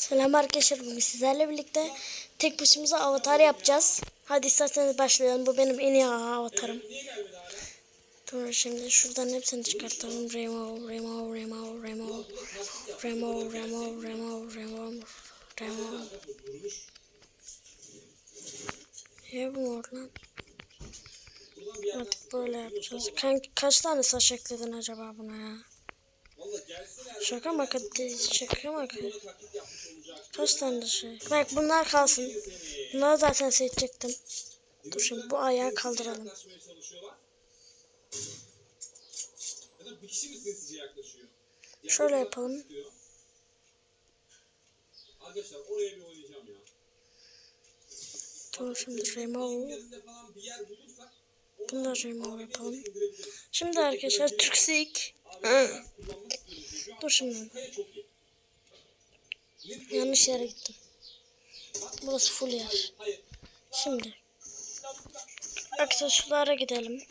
Selam arkadaşlar bugün sizlerle birlikte tek başımıza avatar yapacağız. Hadi isterseniz başlayalım. Bu benim en iyi avatarım. Dur şimdi şuradan hepsini çıkartalım. Remo, Remo, Remo, Remo, Remo, Remo, Remo, Remo, Remo. Ne bu mor lan? Artık böyle yapacağız. Kanka, kaç tane saç ekledin acaba buna ya? Şaka maka değil, şaka maka. Kaç tane şey. Bak bunlar kalsın. Bunları zaten seçecektim. Dur şimdi bu ayağı kaldıralım. Şöyle yapalım. Arkadaşlar oraya bir oynayacağım ya. Dur şimdi remove. Bunu da remove yapalım. Şimdi arkadaşlar Türksik. Dur şimdi. Yanlış yere gittim. Burası full yer. Şimdi. Aksesuara gidelim.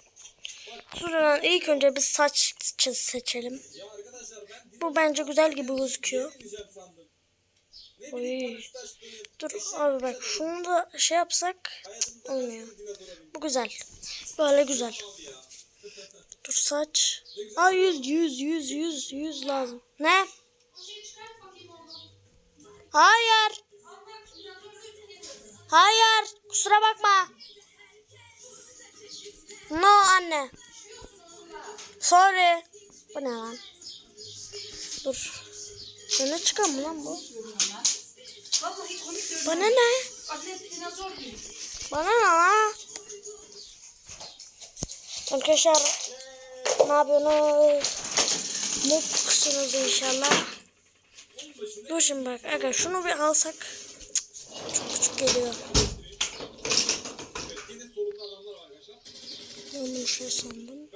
Şuradan ilk önce bir saç seçelim. Bu bence güzel gibi gözüküyor. Oy. Dur abi bak şunu da şey yapsak olmuyor. Bu güzel. Böyle güzel. Dur saç. Aa yüz yüz yüz yüz yüz lazım. Ne? Hayır. Hayır. Kusura bakma. No anne. Sorry. Bu ne lan? Dur. Öne çıkan mı lan bu? Bana ne? Bana ne lan? Arkadaşlar ne yapıyorsunuz? Mutlusunuz inşallah. Dur şimdi bak aga şunu bir alsak. Cık, çok küçük geliyor. Onu şey sandım.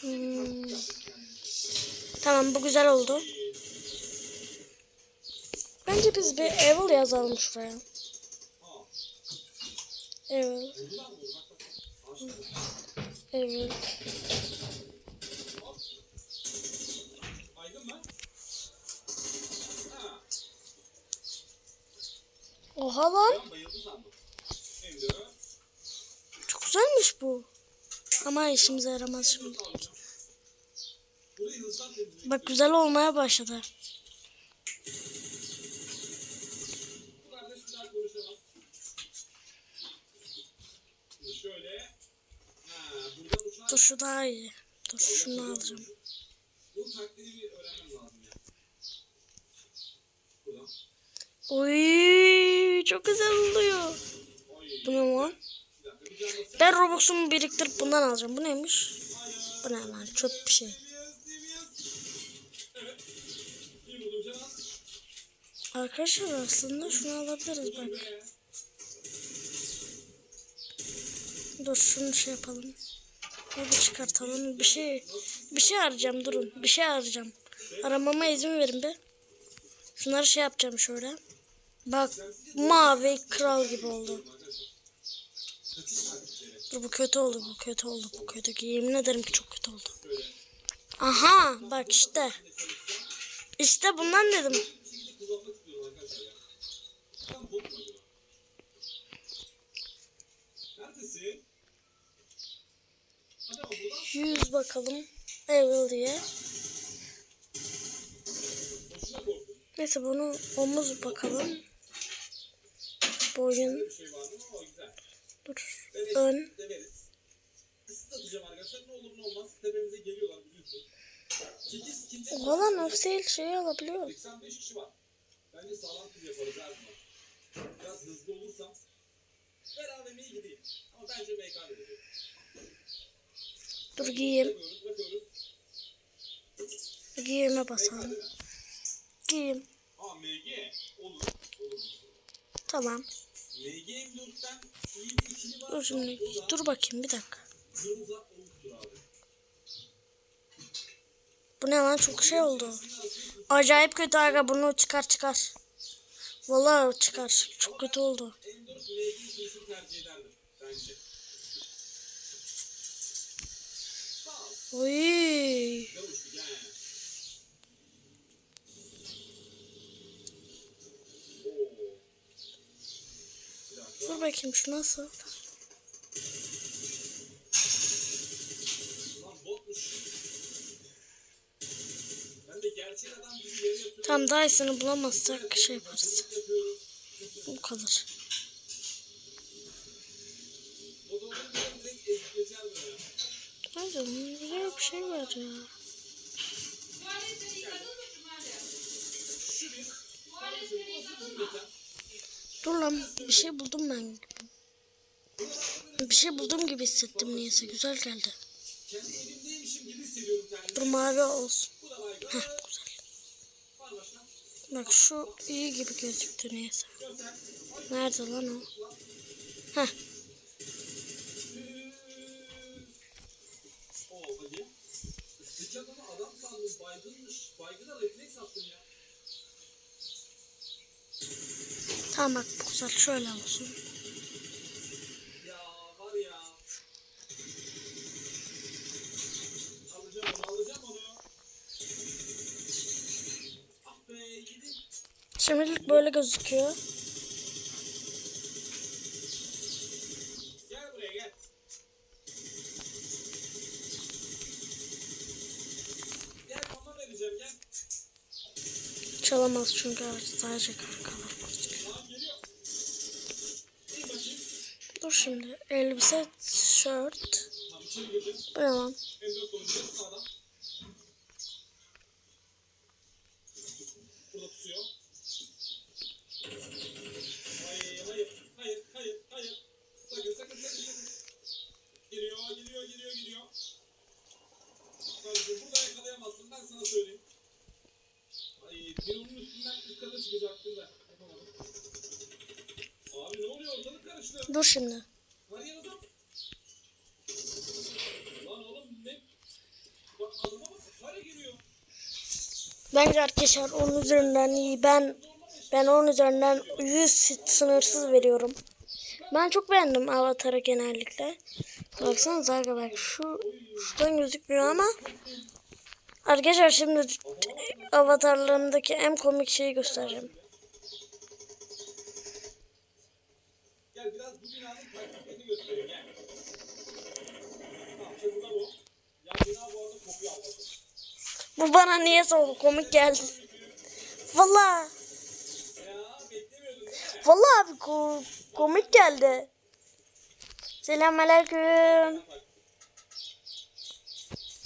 Hmm. Tamam bu güzel oldu. Bence biz bir evil yazalım şuraya. Evil. Evil. Oha lan. Çok güzelmiş bu. Ama işimize yaramaz şimdi. Bak güzel olmaya başladı. Dur şu daha iyi. Dur şunu alacağım. Oy çok güzel oluyor. Bu ne lan? Ben Robux'umu biriktirip bundan alacağım. Bu neymiş? Bu ne lan? Çöp bir şey. Arkadaşlar aslında şunu alabiliriz bak. Dur şunu şey yapalım. Bunu çıkartalım. Bir şey bir şey arayacağım durun. Bir şey arayacağım. Aramama izin verin be. Şunları şey yapacağım şöyle. Bak mavi kral gibi oldu. Dur bu kötü oldu bu kötü oldu bu kötü. Yemin ederim ki çok kötü oldu. Aha bak işte. İşte bundan dedim. Yüz bakalım. Evil diye. Neyse bunu omuz bakalım bu oyun. Dur. Ön. Oha lan offsale şeyi alabiliyor. 85 kişi var. Bence sağlam yaparız her zaman. Biraz hızlı olursam ver AVM'ye gideyim. Ama bence MK'da. Dur giyeyim. Giyime basalım. Giyim. AMG olur. Olur. Tamam. MG M4'ten iyi bir ikili var. Dur şimdi. Dur bakayım bir dakika. Bu ne lan çok şey oldu. Acayip kötü aga bunu çıkar çıkar. Vallahi çıkar. Çok kötü oldu. M4 Dur bakayım şu nasıl? Tam iyisini bulamazsak şey yaparız. Bu kadar. O da onun gibi direkt ezip geçer böyle. Hadi burada bir şey var ya. Dur lan bir şey buldum ben. Bir şey buldum gibi hissettim niyeyse güzel geldi. Dur mavi olsun. Heh güzel. Bak şu iyi gibi gözüktü niyeyse. Nerede lan o? Heh tamam bak bu şöyle olsun. Ya var ya. Alacağım onu alacağım onu. Ah be yedim. Şimdilik böyle gözüküyor. Gel buraya gel. Gel mama vereceğim gel. Çalamaz çünkü sadece karkalar geliyor, geliyor, geliyor. Kardeşim burada yakalayamazsın, ben sana söyleyeyim. Ay, bir onun üstünden üst kata çıkacaktım da. Yapamadım. Abi ne oluyor? Ortalık karıştı. Dur şimdi. Hadi yanıdım. Lan oğlum ne? Bak adama bak kare geliyor. Bence arkadaşlar onun üzerinden iyi. Ben ben onun üzerinden 100 sınırsız veriyorum. Ben çok beğendim Avatar'ı genellikle. Baksanıza bak şu şuradan gözükmüyor ama Arkadaşlar şimdi avatarlarımdaki en komik şeyi göstereceğim. Gel biraz bu binanın taktiklerini göstereyim gel. Tamam burada bu. Ya bina bu arada kokuyor arkadaşlar. Bu bana niye o komik geldi? Mi? vallahi abi ko- komik geldi. Selamünaleyküm. Bak.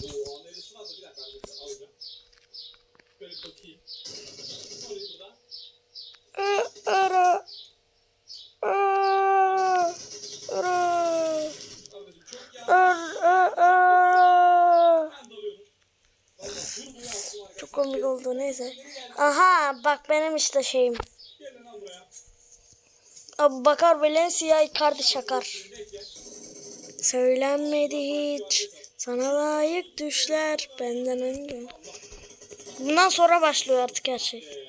Oo anlayışı vardı bir dakika arkadaşlar alacağım. Böyle bir bakayım. Ne oluyor burada? Aa, ara. Aa, ara. Kardeşim çok ya. Aa, aa, aa. Ben dalıyorum. Valla turboyu attım arkadaşlar. Çok komik oldu neyse. Aha bak benim işte şeyim. Abu Bakar Valencia Icardi Şakar. Söylenmedi hiç. Sana layık düşler benden önce. Bundan sonra başlıyor artık her şey.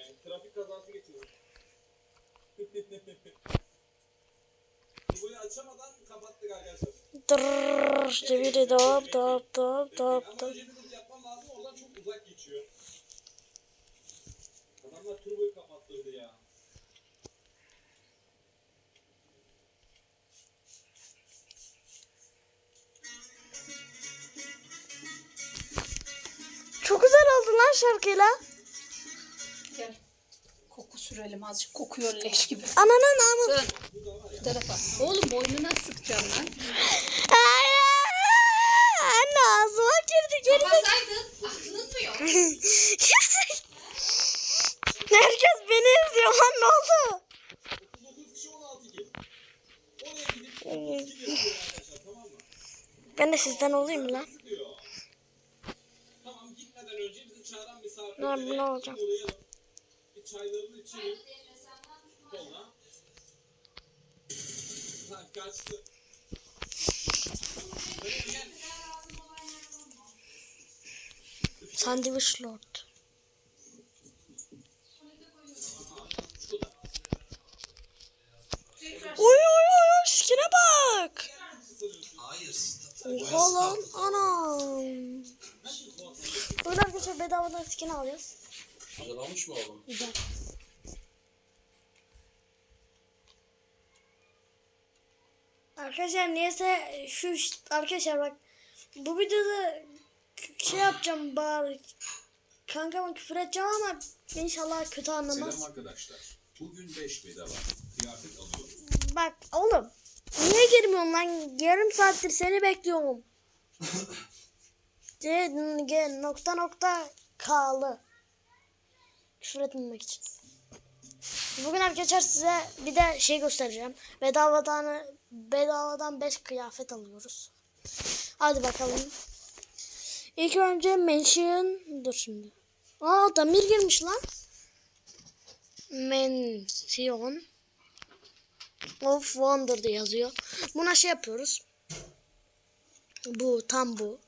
Dırrrr işte biri dop dop dop. önce bir hız yapmam lazım oradan çok uzak geçiyor. Adamlar turboyu kapattırdı ya. Çok güzel oldu lan şarkıyla. Gel. Koku sürelim azıcık. Kokuyor leş gibi. Ananın amı. Dön. Bu tarafa. Oğlum boynuna sıkacağım lan. Ay, Anne ağzıma girdi geri. Kapasaydın. Aklınız mı yok? Herkes beni izliyor lan ne oldu? 39 kişi 16 kill. Oraya gidip 30 kill yapıyor arkadaşlar tamam mı? Ben de sizden olayım lan? Tamam gitmeden önce bizi çağıran Ne- misafirlere ne olacak? uğrayalım. Bir çaylarını içelim. Sandviç Lord. Oy oy oy oy skine bak. Oha lan anam. Böyle arkadaşlar bedavadan skin alacağız. Hazırlanmış mı oğlum? Güzel. Arkadaşlar niyeyse şu arkadaşlar bak bu videoda şey yapacağım bari kankama küfür edeceğim ama inşallah kötü anlamaz. Selam arkadaşlar. Bugün 5 bedava. Kıyafet alıyorum. Bak oğlum niye girmiyorsun lan? Yarım saattir seni bekliyorum. C, G, nokta nokta kalı. Küfür etmemek için. Bugün arkadaşlar size bir de şey göstereceğim. Bedavadan bedavadan 5 kıyafet alıyoruz. Hadi bakalım. İlk önce mention dur şimdi. Aa Damir girmiş lan. Mention of Wonder diye yazıyor. Buna şey yapıyoruz. Bu tam bu.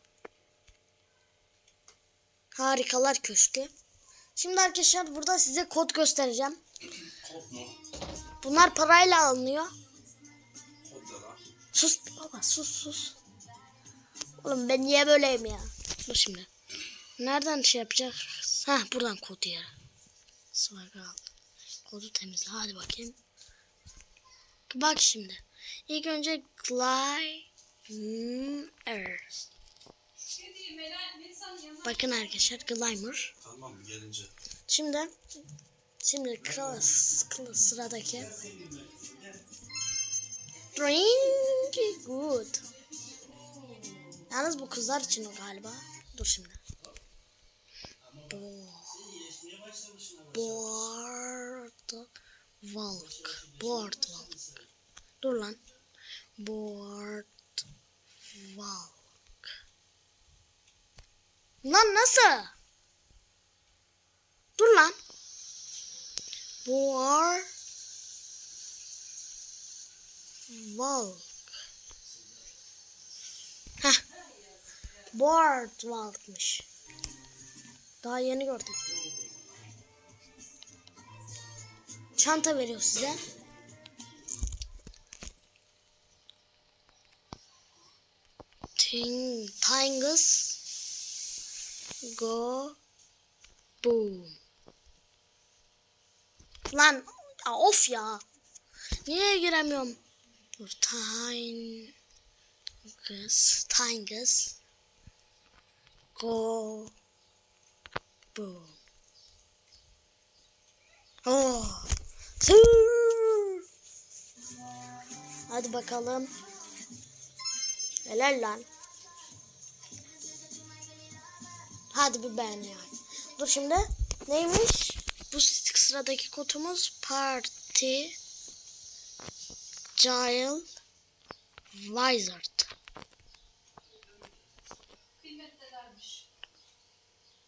Harikalar Köşkü. Şimdi arkadaşlar burada size kod göstereceğim. Bunlar parayla alınıyor. Sus baba sus sus. Oğlum ben niye böyleyim ya? Dur şimdi. Nereden şey yapacağız? Ha buradan kod yere. Swag al. Kodu temizle. Hadi bakayım. Bak şimdi. İlk önce Glimer. Bakın arkadaşlar Glimer. Tamam gelince. Şimdi şimdi kral, kral sıradaki Drink good. Yalnız bu kızlar için o galiba. Dur şimdi. Bo Board Walk. Dur lan. Board Walk. Lan nasıl? Dur lan. Board Walk. Heh. Board Walk'mış. Daha yeni gördüm. Çanta veriyor size. Ting, Tingus Go Boom. Lan ya of ya. Niye giremiyorum? Dur Tingus Tingus Go Boom. Oh. Sür. Hadi bakalım. Helal lan. Hadi bir beğen yani. Dur şimdi. Neymiş? Bu sıradaki kodumuz Party Giant Wizard.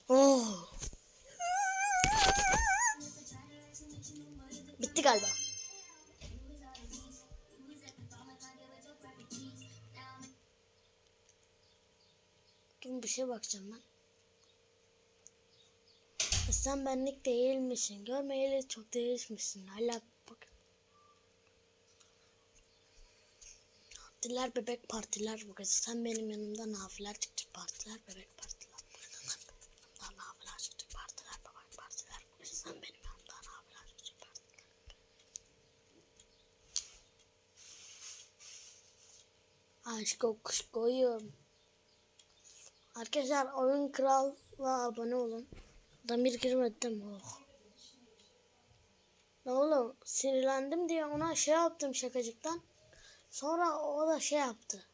Oh. Bitti galiba. Dur bir şey bakacağım ben. Sen benlik değil misin? Görmeyeli çok değişmişsin. Hala bak. Partiler bebek partiler bu kez. Sen benim yanımda nafiler çıktık partiler bebek partiler. Yanımda nafiler çıktık partiler bebek partiler bu kez. Sen benim yanımda nafiler çıktık partiler. Aşk koyuyorum. Arkadaşlar oyun kral'a abone olun. Damir girmedim. Oh. Ne oğlum sinirlendim diye ona şey yaptım şakacıktan. Sonra o da şey yaptı.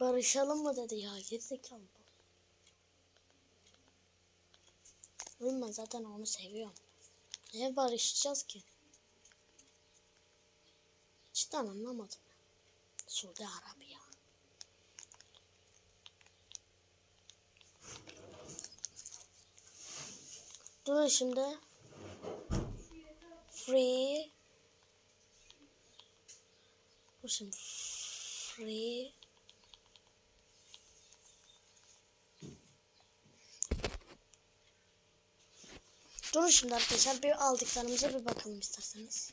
Barışalım mı dedi ya gerizekalı. Oğlum ben zaten onu seviyorum. Niye barışacağız ki? Cidden anlamadım. Suudi Arabiya. Dur şimdi. Free. Dur şimdi. Free. Durun şimdi arkadaşlar bir aldıklarımıza bir bakalım isterseniz.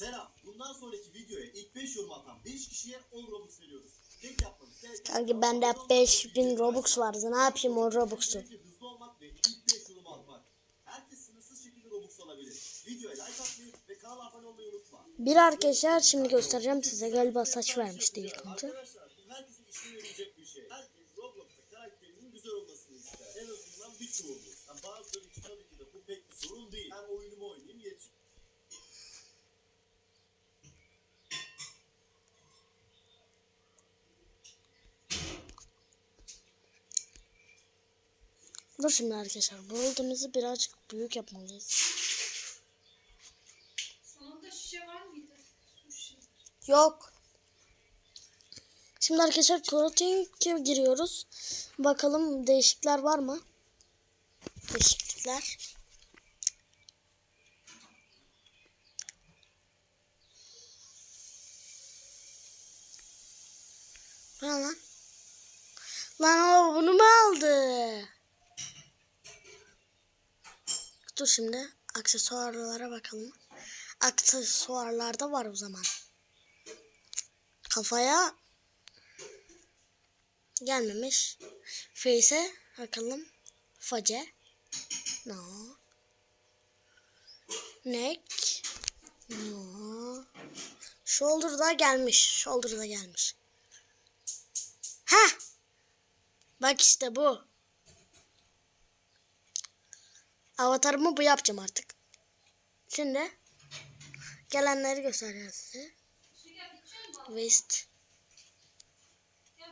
Selam. Bundan sonraki videoya ilk 5 yorum atan 5 kişiye 10 Robux veriyoruz. Tek yapmanız gereken Kanki bende 5000 Robux vardı. Ne yapayım o Robux'u? hızlı olmak ve ilk 5 yorum almak. Herkes sınırsız şekilde Robux alabilir. Videoya like atmayı ve kanala abone olmayı unutma. Bir arkadaşlar şimdi göstereceğim size. Galiba saç vermişti ilk önce. Arkadaşlar bu herkesin işine yarayacak bir şey. Herkes Roblox'ta karakterinin güzel olmasını ister. En azından birçoğumuz. Yani bazıları için tabii ki de bu pek bir sorun değil. Ben oyunumu oynayayım yetiyor. Dur şimdi arkadaşlar. Bulduğumuzu birazcık büyük yapmalıyız. Sonunda şişe var mıydı? Şişe. Yok. Şimdi arkadaşlar Clothing'e giriyoruz. Bakalım değişiklikler var mı? Değişiklikler. Bu lan? Lan o bunu mu aldı? Dur şimdi aksesuarlara bakalım. Aksesuarlarda var o zaman. Kafaya gelmemiş. Face'e bakalım. Face. No. Neck. No. Shoulder'da gelmiş. Shoulder'da gelmiş. Ha! Bak işte bu. Avatarımı bu yapacağım artık. Şimdi gelenleri göstereceğiz size. Gel.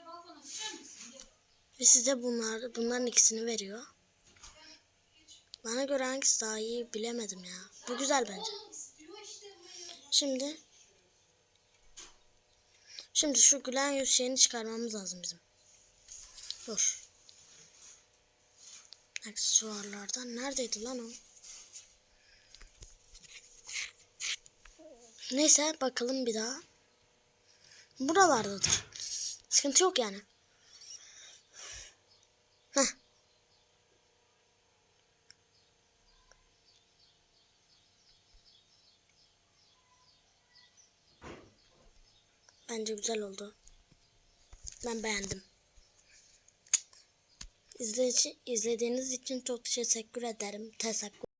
Ve size bunlar, bunların ikisini veriyor. Bana göre hangisi daha iyi bilemedim ya. Bu güzel bence. Şimdi Şimdi şu gülen yüz şeyini çıkarmamız lazım bizim. Dur. Aksesuarlardan neredeydi lan o? Neyse bakalım bir daha. Buralardadır. Sıkıntı yok yani. Heh. Bence güzel oldu. Ben beğendim. İzleyici, izlediğiniz için çok teşekkür ederim. Teşekkür